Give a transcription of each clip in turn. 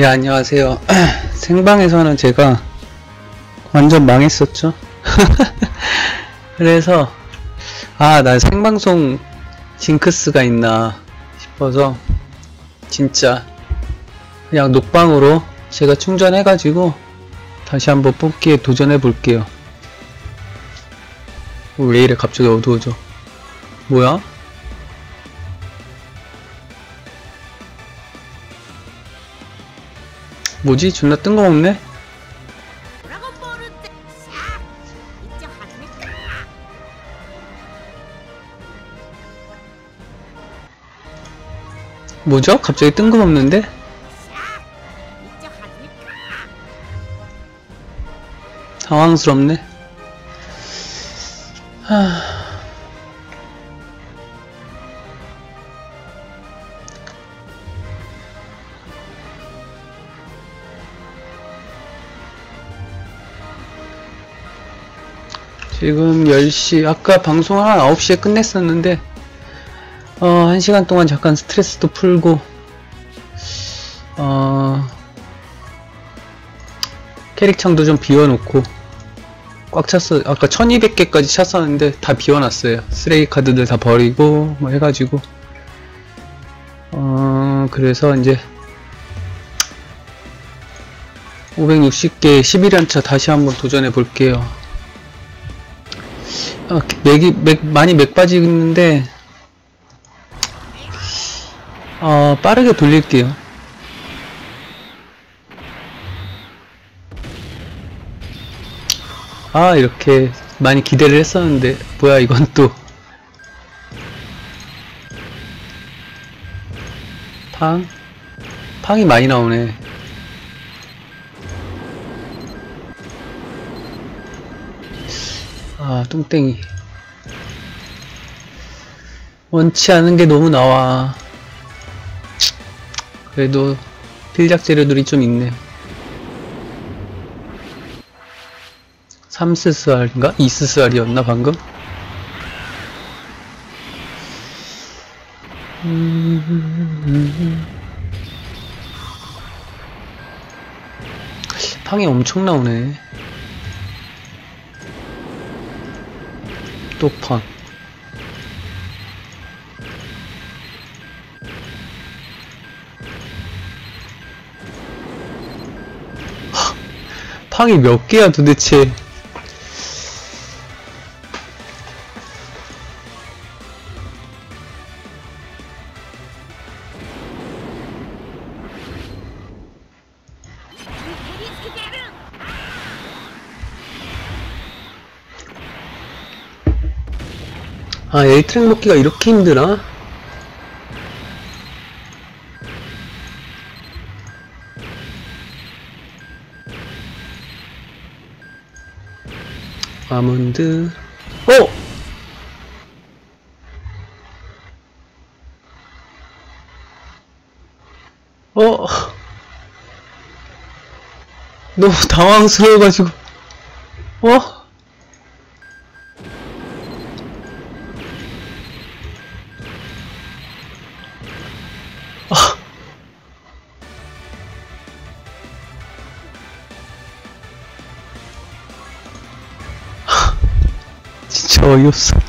네, 안녕하세요. 생방에서는 제가 완전 망했었죠. 그래서, 아, 나 생방송 징크스가 있나 싶어서, 진짜, 그냥 녹방으로 제가 충전해 가지고, 다시 한번 뽑기에 도전해 볼게요. 어, 왜 이래 갑자기 어두워져? 뭐야? 뭐지? 존나 뜬금없네? 뭐죠? 갑자기 뜬금없는데? 당황스럽네. 하... 10시, 아까 방송 한 9시에 끝냈었는데, 어, 1시간 동안 잠깐 스트레스도 풀고, 어, 캐릭창도 좀 비워놓고 꽉 찼어 아까 1200개까지 찼었는데 다 비워놨어요. 쓰레기 카드들 다 버리고 뭐 해가지고. 어 그래서 이제 560개 11연차 다시 한번 도전해 볼게요 아, 맥이 맥 많이 맥 빠지는데 어 빠르게 돌릴게요. 아 이렇게 많이 기대를 했었는데 뭐야 이건 또. 팡? 팡이 많이 나오네 뚱땡이. 원치 않은 게 너무 나와. 그래도 필작 재료들이 좀 있네. 3스스알인가? 2스스알이었나 방금? 팡이 엄청 나오네 또 팡. 팡이 몇 개야 도대체 아, 에이트랙 먹기가 이렇게 힘드나? 아몬드, 어! 어! 너무 당황스러워가지고, 어? 어이없어.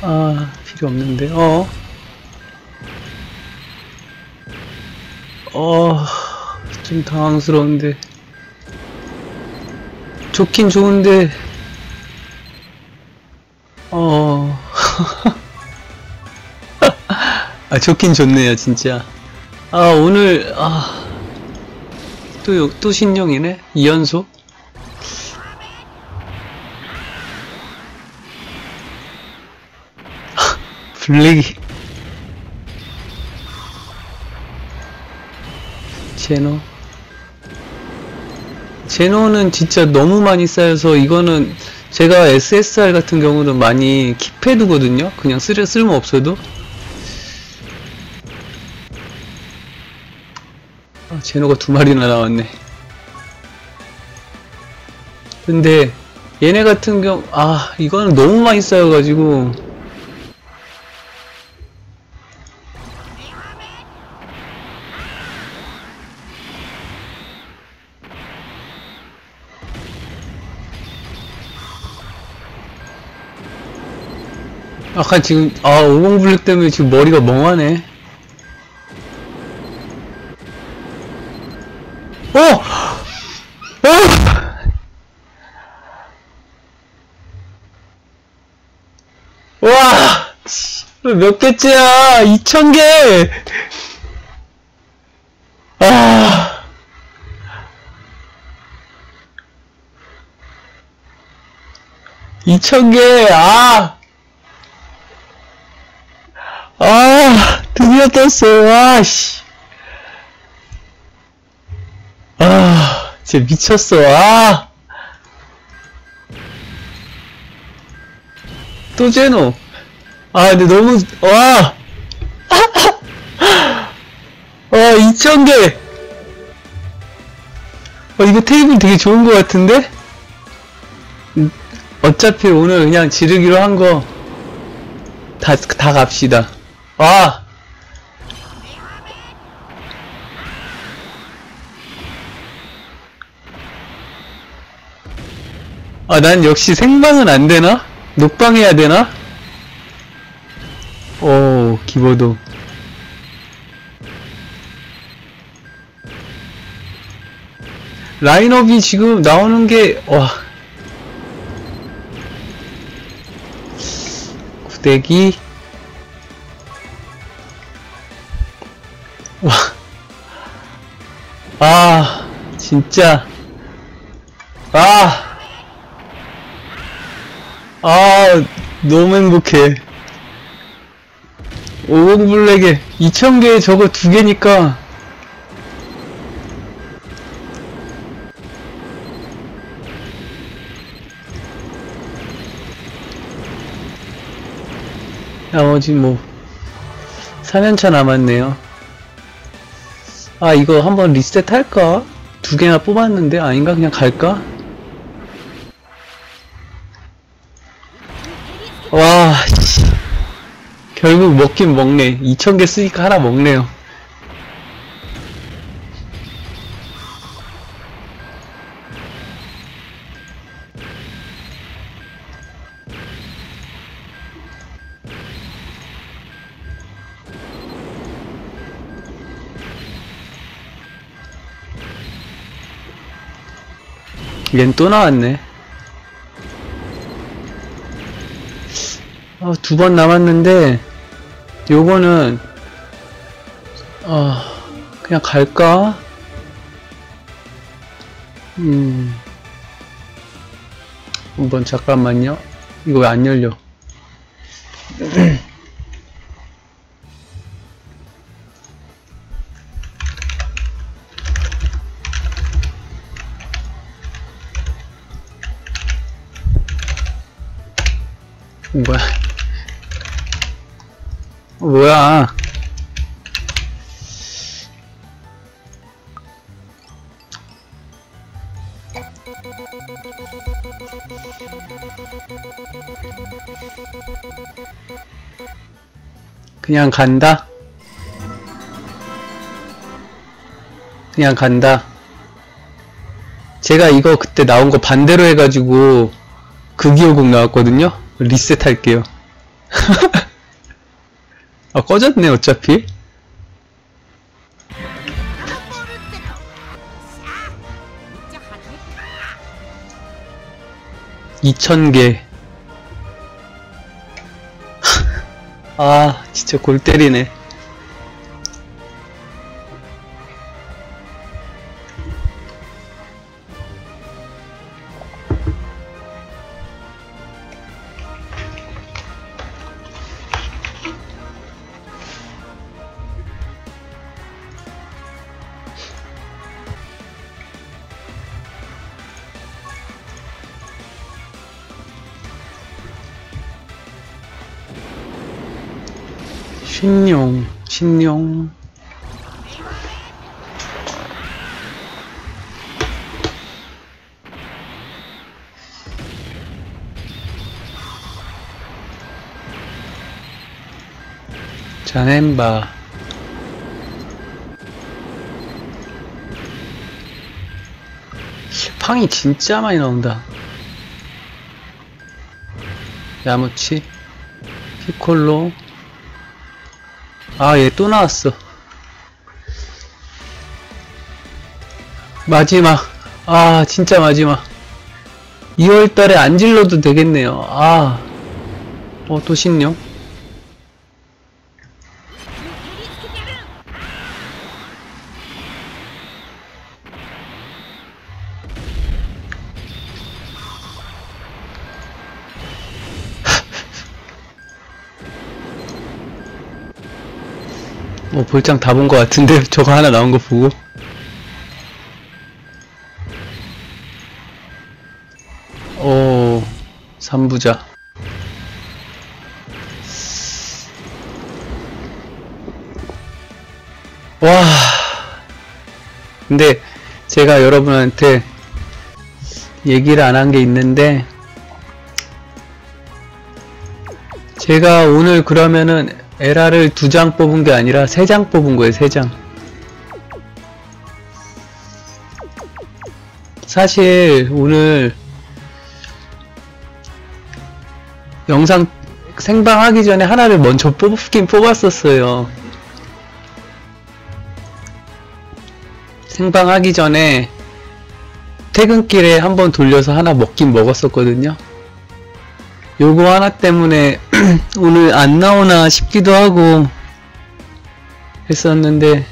아, 필요 없는데, 어. 어, 좀 당황스러운데. 좋긴 좋은데, 어. 아, 좋긴 좋네요, 진짜. 아, 오늘, 아. 또, 요- 또 신용이네? 2연속? 블랙이. 제노. 제노는 진짜 너무 많이 쌓여서 이거는 제가 SSR 같은 경우는 많이 킵해두거든요. 그냥 쓸, 쓸모 없어도. 아, 제노가 두 마리나 나왔네. 근데 얘네 같은 경우 아 이거는 너무 많이 쌓여가지고 아까 지금 아 오공블랙 때문에 지금 머리가 멍하네 어! 어! 와! 몇 개째야? 2,000개! 아. 이천 개 아! 아, 드디어 떴어, 와, 씨. 아, 진짜 미쳤어, 아! 또 제노. 아, 근데 너무, 와! 와, 2,000개! 어, 이거 테이블 되게 좋은 것 같은데? 음, 어차피 오늘 그냥 지르기로 한 거, 다, 다 갑시다. 와! 아, 난 역시 생방은 안 되나? 녹방 해야 되나? 오, 기보도. 라인업이 지금 나오는 게, 와. 구대기. 와. 아, 진짜. 아. 아, 너무 행복해. 오공 블랙에 2000개 저거 두 개니까. 나머지 뭐, 4년차 남았네요. 아, 이거 한번 리셋 할까? 두 개나 뽑았는데, 아닌가? 그냥 갈까? 와, 씨. 결국 먹긴 먹네. 2000개 쓰니까 하나 먹네요. 얜 또 나왔네. 아, 두번 남았는데, 요거는, 아, 그냥 갈까? 음. 한번 잠깐만요. 이거 왜 안 열려? 뭐야? 어, 뭐야? 그냥 간다? 그냥 간다. 제가 이거 그때 나온 거 반대로 해가지고 극이오곡 나왔거든요? 리셋 할게요. 아, 꺼졌네, 어차피. 이쪽 하니까 2000개. 아, 진짜 골 때리네. 신용, 신용. 자넨바. 팡이 진짜 많이 나온다. 야무치, 피콜로. 아, 얘 또 나왔어. 마지막. 아, 진짜 마지막. 2월달에 안 질러도 되겠네요. 아. 어, 또 신용? 뭐 볼장 다 본 것 같은데 저거 하나 나온 거 보고. 오 3부자. 와. 근데 제가 여러분한테 얘기를 안 한 게 있는데 제가 오늘 그러면은 에라를 두 장 뽑은 게 아니라 세 장 뽑은 거예요, 세 장. 사실 오늘 영상 생방 하기 전에 하나를 먼저 뽑긴 뽑았었어요. 생방 하기 전에 퇴근길에 한번 돌려서 하나 먹긴 먹었었거든요. 요거 하나 때문에 오늘 안 나오나 싶기도 하고 했었는데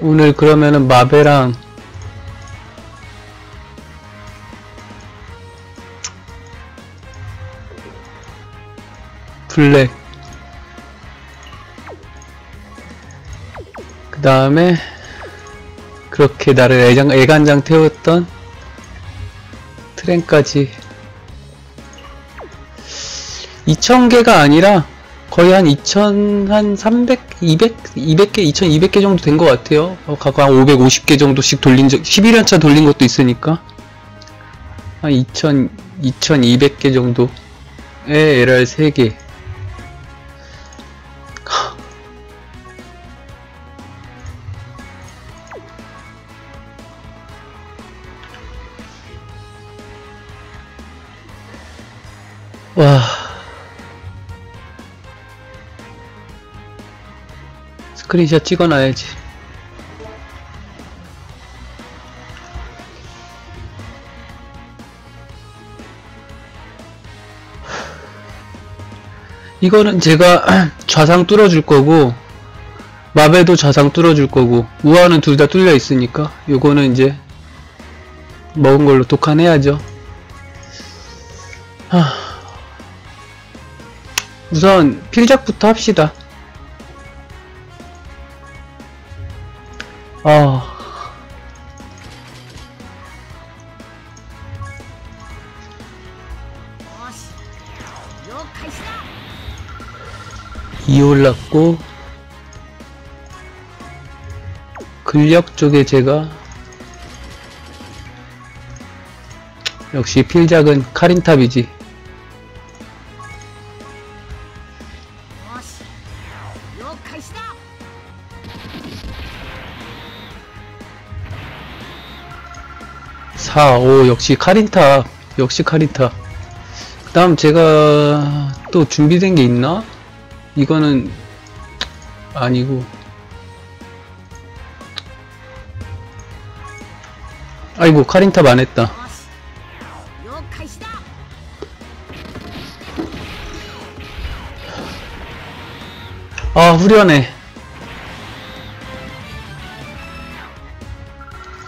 오늘 그러면은 마베랑 블랙 그 다음에 그렇게 나를 애장, 애간장 태웠던 트렌까지 2000개가 아니라 거의 한 2000, 한 300, 200, 200개, 2200개 정도 된 것 같아요. 어, 각각 한 550개 정도씩 돌린 적, 11연차 돌린 것도 있으니까. 한 2000, 2200개 정도의 LR 3개. 와. 스크린샷 찍어놔야지. 이거는 제가 좌상 뚫어줄 거고 마베도 좌상 뚫어줄 거고 우아는 둘 다 뚫려 있으니까 요거는 이제 먹은 걸로 독한해야죠. 하... 우선 필작부터 합시다. 근력 쪽에 제가 역시 필작은 카린탑이지. 4, 5 역시 카린탑 역시 카린탑. 그 다음 제가 또 준비된 게 있나? 이거는 아니고. 아이고 카린탑 안했다. 아 후련해.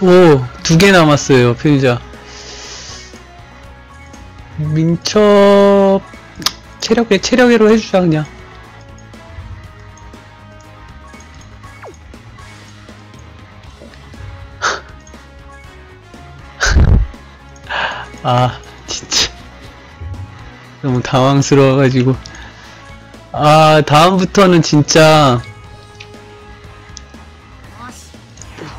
오 두 개 남았어요 편의자. 민첩 체력에 체력으로 해주자 그냥. 아 진짜 너무 당황스러워가지고 아, 다음부터는 진짜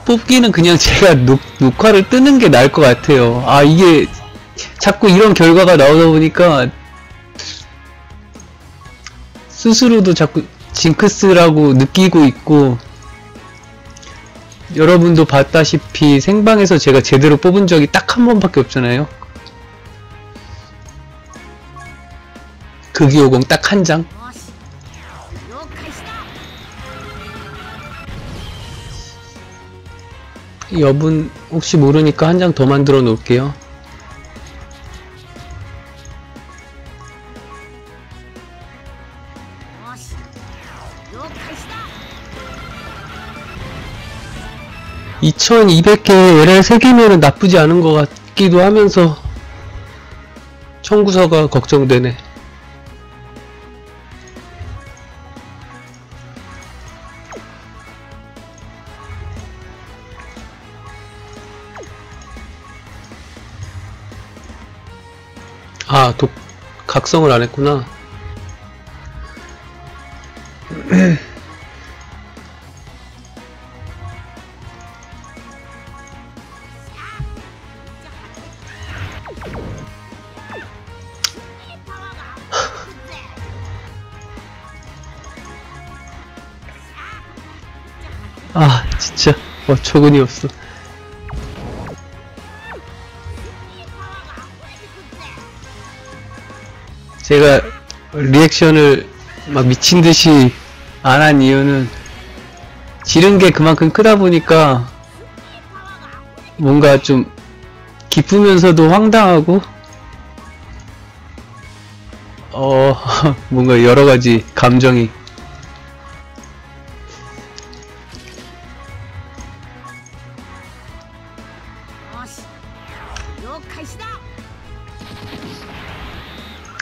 뽑기는 그냥 제가 녹, 녹화를 뜨는 게 나을 것 같아요. 아, 이게 자꾸 이런 결과가 나오다 보니까 스스로도 자꾸 징크스라고 느끼고 있고 여러분도 봤다시피 생방에서 제가 제대로 뽑은 적이 딱 한 번밖에 없잖아요. 극이오공 딱 한 장? 여분 혹시 모르니까 한 장 더 만들어 놓을게요 2200개의 LR 3개면 나쁘지 않은 것 같기도 하면서 청구서가 걱정되네 아, 독, 각성을 안 했구나. 아, 진짜 어처구니 없어. 제가 리액션을 막 미친 듯이 안 한 이유는 지른 게 그만큼 크다 보니까 뭔가 좀 기쁘면서도 황당하고 어 뭔가 여러 가지 감정이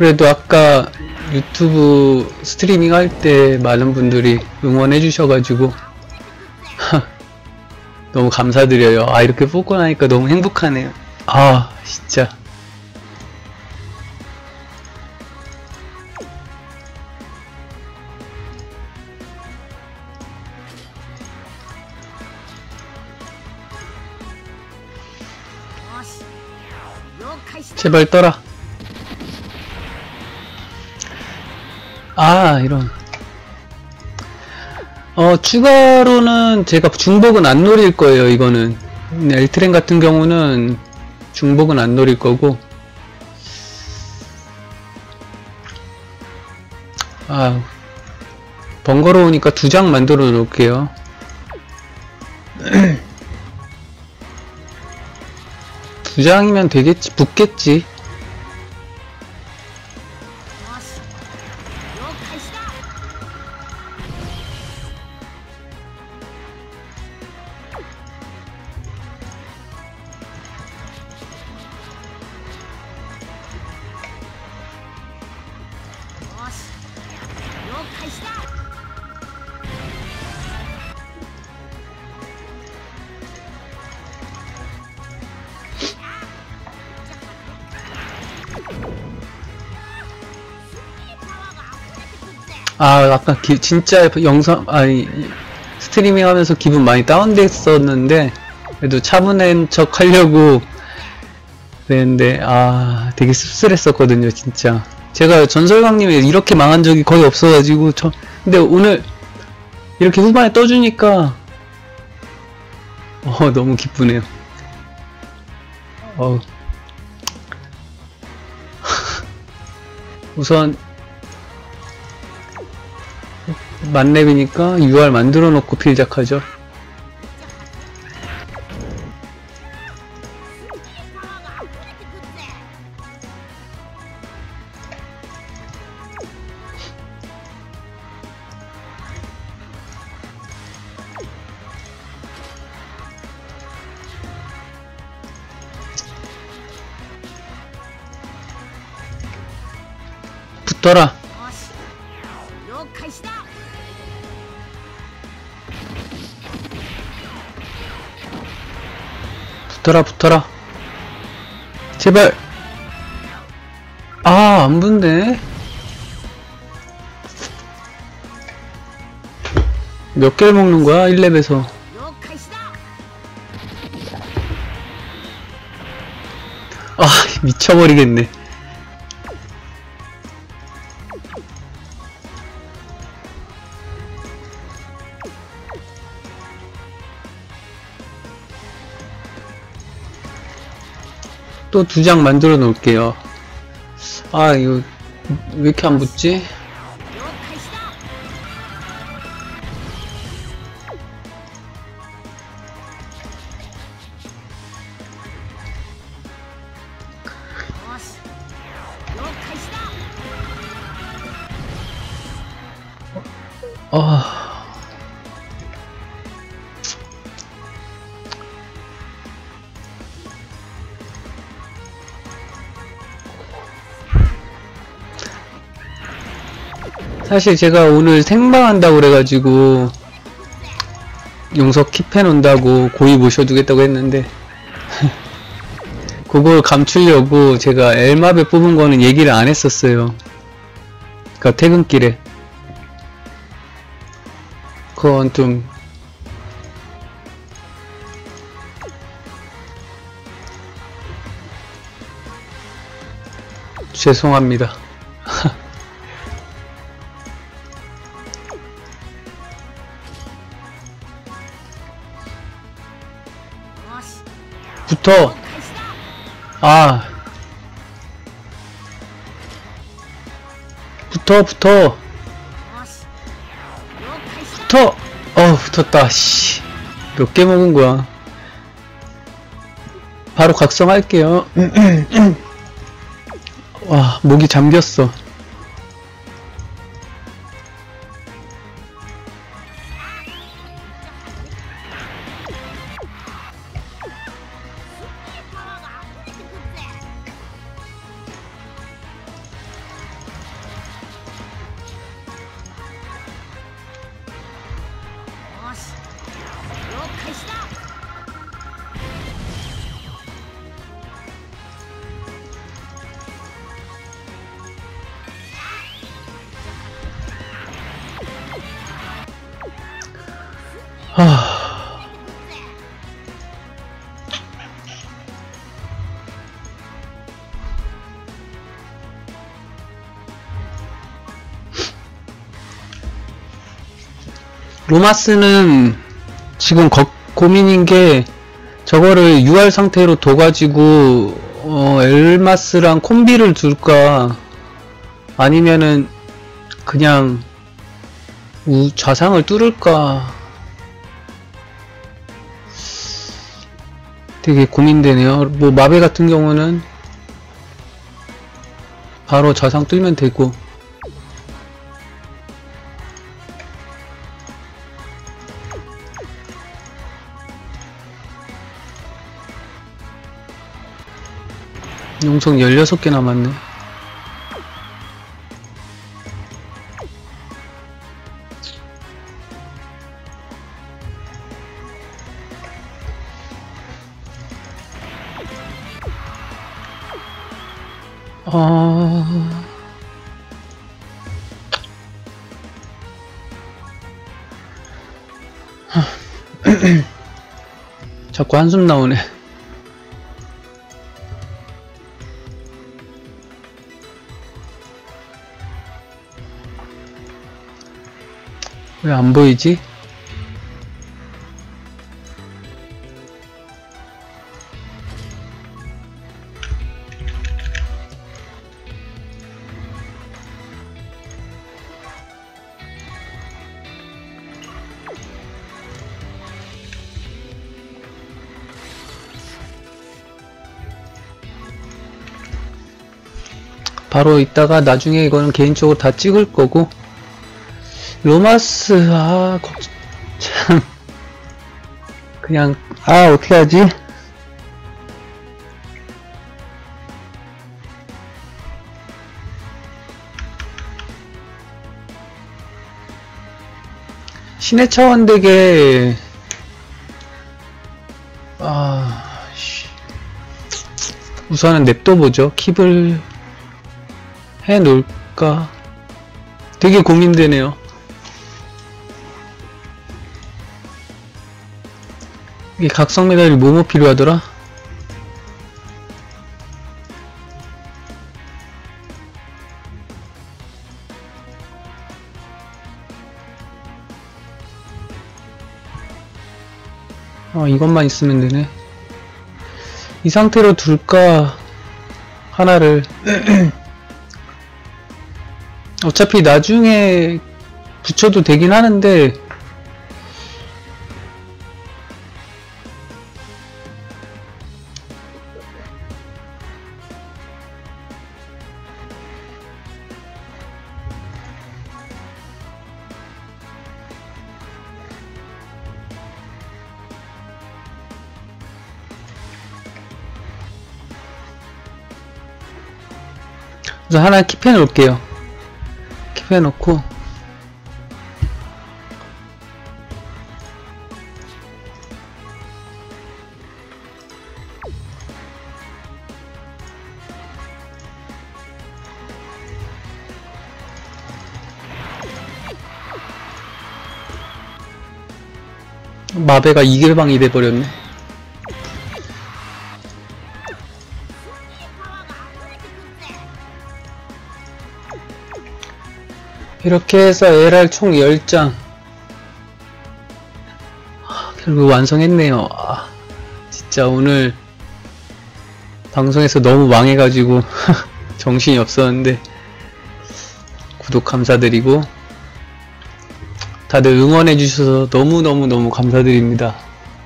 그래도 아까 유튜브 스트리밍 할 때 많은 분들이 응원해 주셔가지고 너무 감사드려요. 아 이렇게 뽑고 나니까 너무 행복하네요. 아 진짜. 제발 떠라. 아, 이런. 어, 추가로는 제가 중복은 안 노릴 거예요, 이거는. 네, 엘트렌 같은 경우는 중복은 안 노릴 거고. 아, 번거로우니까 두 장 만들어 놓을게요. 두 장이면 되겠지, 붙겠지. 아, 아까 기- 진짜 영상, 아니, 스트리밍 하면서 기분 많이 다운됐었는데, 그래도 차분한 척 하려고 그랬는데, 아, 되게 씁쓸했었거든요, 진짜. 제가 전설광님이 이렇게 망한 적이 거의 없어가지고, 저, 근데 오늘 이렇게 후반에 떠주니까, 어, 너무 기쁘네요. 어 우선, 만렙이니까 6알 만들어 놓고 필작하죠. 붙더라. 붙어라 붙어라. 제발. 아 안붙네. 몇 개를 먹는거야 1렙에서? 아 미쳐버리겠네. 또 두 장 만들어 놓을게요 아 이거 왜 이렇게 안 붙지? 了解 사실 제가 오늘 생방한다고 그래가지고 용석 킵해 놓는다고 고이 모셔두겠다고 했는데 그걸 감추려고 제가 엘마베 뽑은 거는 얘기를 안 했었어요. 그니까 퇴근길에 그건 좀 죄송합니다. 붙어 아. 붙어 붙어 붙어 어 붙었다 씨몇 개 먹은 거야? 바로 각성할게요. 와 목이 잠겼어. 로마스는 지금 거- 고민인 게 저거를 UR 상태로 둬가지고 어, 엘마스랑 콤비를 둘까? 아니면은 그냥 우, 좌상을 뚫을까? 되게 고민되네요. 뭐 마베 같은 경우는 바로 좌상 뚫면 되고 용성 16개 남았네. 아... 자꾸 한숨 나오네. 왜 안 보이지? 바로 이따가 나중에 이거는 개인적으로 다 찍을 거고 로마스 아 걱정 참. 그냥 아 어떻게 하지? 신의 차원 되게 아 우선은 냅둬 보죠. 킵을 해 놓을까? 되게 고민되네요. 이게 각성 메달이 뭐뭐 필요하더라? 어, 이것만 있으면 되네. 이 상태로 둘까, 하나를. 어차피 나중에 붙여도 되긴 하는데, 그래서 하나 킵해 놓을게요. 킵해 놓고, 마베가 이길방이 돼버렸네. 이렇게 해서 LR 총 10장. 결국 완성했네요. 아, 진짜 오늘 방송에서 너무 망해가지고 정신이 없었는데 구독 감사드리고 다들 응원해주셔서 너무너무너무 감사드립니다.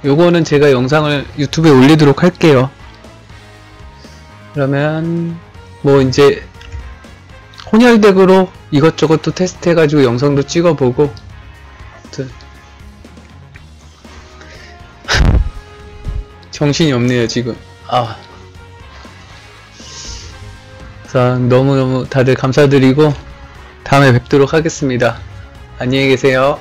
요거는 제가 영상을 유튜브에 올리도록 할게요. 그러면 뭐 이제 혼혈덱으로 이것저것 또 테스트 해가지고 영상도 찍어보고. 정신이 없네요 지금. 아. 자, 너무너무 다들 감사드리고 다음에 뵙도록 하겠습니다. 안녕히 계세요